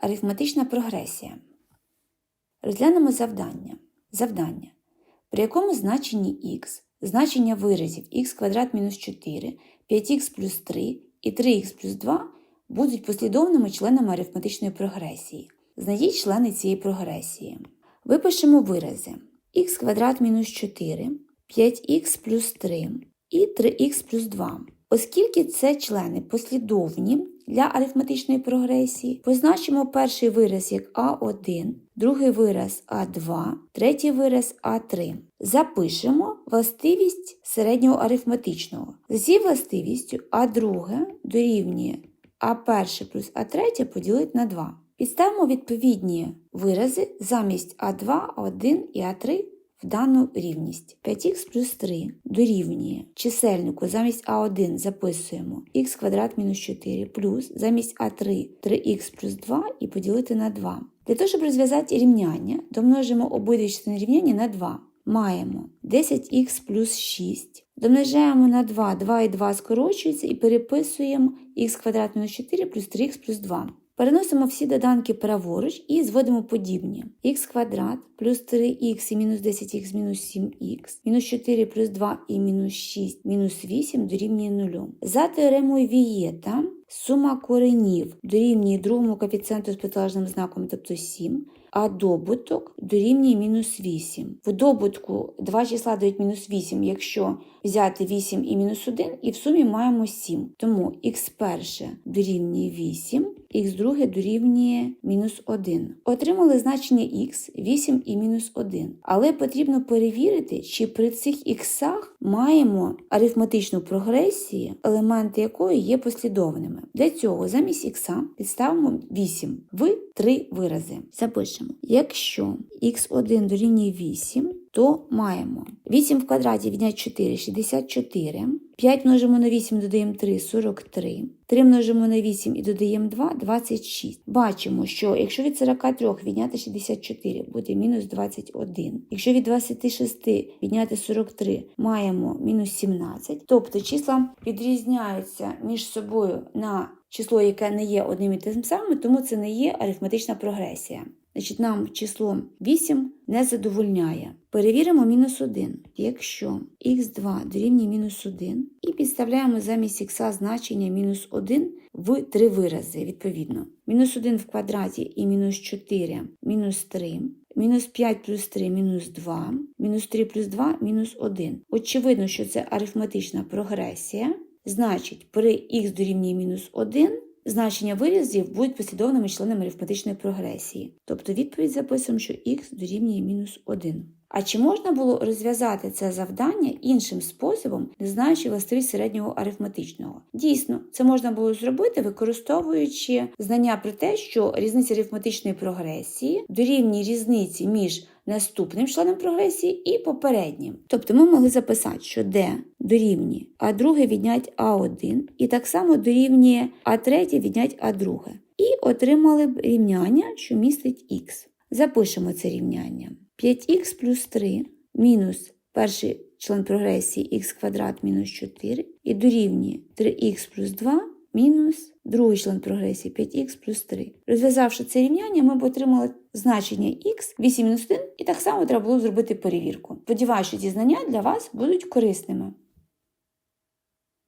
Арифметична прогресія. Розглянемо завдання. Завдання. При якому значенні х, значення виразів х квадрат мінус 4, 5х плюс 3 і 3х плюс 2 будуть послідовними членами арифметичної прогресії. Знайдіть члени цієї прогресії. Випишемо вирази х квадрат мінус 4, 5х плюс 3 і 3х плюс 2. Оскільки це члени послідовні для арифметичної прогресії, позначимо перший вираз як А1, другий вираз А2, третій вираз А3. Запишемо властивість середнього арифметичного. Цією властивістю А2 дорівнює А1 плюс А3 поділити на 2. Підставимо відповідні вирази замість А2, А1 і А3 в дану рівність. 5х плюс 3 дорівнює чисельнику замість А1 записуємо х квадрат мінус 4 плюс замість А3 3х плюс 2 і поділити на 2. Для того, щоб розв'язати рівняння, домножимо обидві частини рівняння на 2. Маємо 10х плюс 6. Домножаємо на 2, 2 і 2 скорочуються і переписуємо х квадрат мінус 4 плюс 3х плюс 2. Переносимо всі доданки праворуч і зводимо подібні. х квадрат плюс 3х і мінус 10х мінус 7х, мінус 4 плюс 2 і мінус 6 мінус 8 дорівнює 0. За теоремою Вієта сума коренів дорівнює другому коефіцієнту з протилежним знаком, тобто 7, а добуток дорівнює мінус 8. В добутку два числа дають мінус 8, якщо взяти 8 і мінус 1, і в сумі маємо 7. Тому х перше дорівнює 8, х друге дорівнює мінус 1. Отримали значення х 8 і мінус 1. Але потрібно перевірити, чи при цих іксах маємо арифметичну прогресію, елементи якої є послідовними. Для цього замість х підставимо 8 в три вирази. Запишемо. Якщо х1 дорівнює 8, то маємо 8 в квадраті відняти 4 64. 5 множимо на 8 додаємо 3 43. 3 множимо на 8 і додаємо 2 26. Бачимо, що якщо від 43 відняти 64 буде мінус 21. Якщо від 26 відняти 43 маємо мінус 17. Тобто числа відрізняються між собою на число, яке не є одним і тим самим, тому це не є арифметична прогресія. Значить, нам число 8 не задовольняє. Перевіримо мінус 1. Якщо х2 дорівнює мінус 1, і підставляємо замість х значення мінус 1 в три вирази, відповідно. Мінус 1 в квадраті і мінус 4, мінус 3. Мінус 5 плюс 3 мінус 2, мінус 3 плюс 2 мінус 1. Очевидно, що це арифметична прогресія. Значить, при х дорівнює мінус 1 значення виразів будуть послідовними членами арифметичної прогресії. Тобто відповідь записуємо, що х дорівнює мінус 1. А чи можна було розв'язати це завдання іншим способом, не знаючи властивість середнього арифметичного? Дійсно, це можна було зробити, використовуючи знання про те, що різниця арифметичної прогресії дорівнює різниці між наступним членом прогресії і попереднім. Тобто ми могли записати, що d дорівнює а друге віднять А1, і так само дорівнює А третє віднять А друге. І отримали б рівняння, що містить х. Запишемо це рівняння. 5х плюс 3 мінус перший член прогресії х квадрат мінус 4 і дорівнює 3х плюс 2 мінус другий член прогресії 5х плюс 3. Розв'язавши це рівняння, ми б отримали значення х 8 мінус 1 і так само треба було зробити перевірку. Сподіваюся, що ці знання для вас будуть корисними.